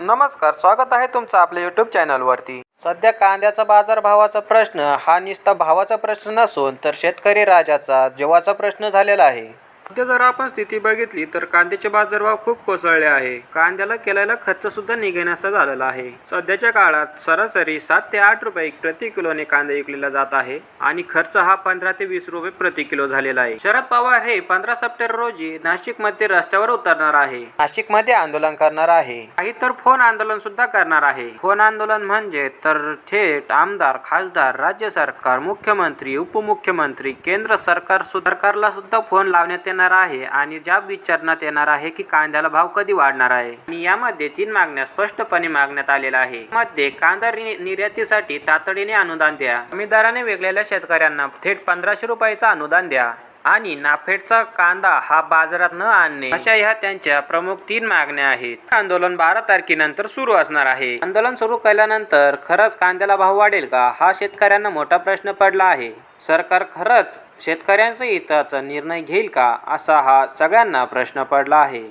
नमस्कार स्वागत आहे तुमचं आपल्या यूट्यूब चॅनलवरती सध्या कांद्याचा बाजारभावाचा प्रश्न हा नुसता भावाचा प्रश्न नसून तर शेतकरी राजाचा जीवाचा प्रश्न झालेला आहे. सध्या जर आपण स्थिती बघितली तर कांद्याचे बाजारभाव खूप कोसळले आहे. कांद्याला केलेला खर्च सुद्धा निघेनासा झालेला आहे. सध्याच्या काळात सरासरी सात ते आठ रुपये प्रति किलोने कांदा विकलेला जात आहे आणि खर्च हा पंधरा ते वीस रुपये प्रति किलो झालेला आहे. शरद पवार हे पंधरा सप्टेंबर रोजी नाशिकमध्ये रस्त्यावर उतरणार आहे. नाशिकमध्ये आंदोलन करणार आहे. काही तर फोन आंदोलन सुद्धा करणार आहे. फोन आंदोलन म्हणजे तर थेट आमदार खासदार राज्य सरकार मुख्यमंत्री उपमुख्यमंत्री केंद्र सरकार सु- सरकारला सुद्धा फोन लावण्यात येणार आहे आणि जाब विचारण्यात येणार आहे की कांद्याला भाव कधी वाढणार आहे? आणि यामध्ये तीन मागण्या स्पष्टपणे मागण्यात आलेल्या आहे मध्ये कांदा निर्यातीसाठी तातडीने अनुदान द्या. कमी दराने वेगलेल्या शेतकऱ्यांना थेट पंधराशे रुपयाचा अनुदान द्या. आणि नाफेडचा कांदा हा बाजारात न आणणे अशा ह्या त्यांच्या प्रमुख तीन मागण्या आहेत. आंदोलन बारा तारखेनंतर सुरू असणार आहे. आंदोलन सुरू केल्यानंतर खरंच कांद्याला भाव वाढेल का हा शेतकऱ्यांना मोठा प्रश्न पडला आहे. सरकार खरंच शेतकऱ्यांच्या हिताचा निर्णय घेईल का असा हा सगळ्यांना प्रश्न पडला आहे.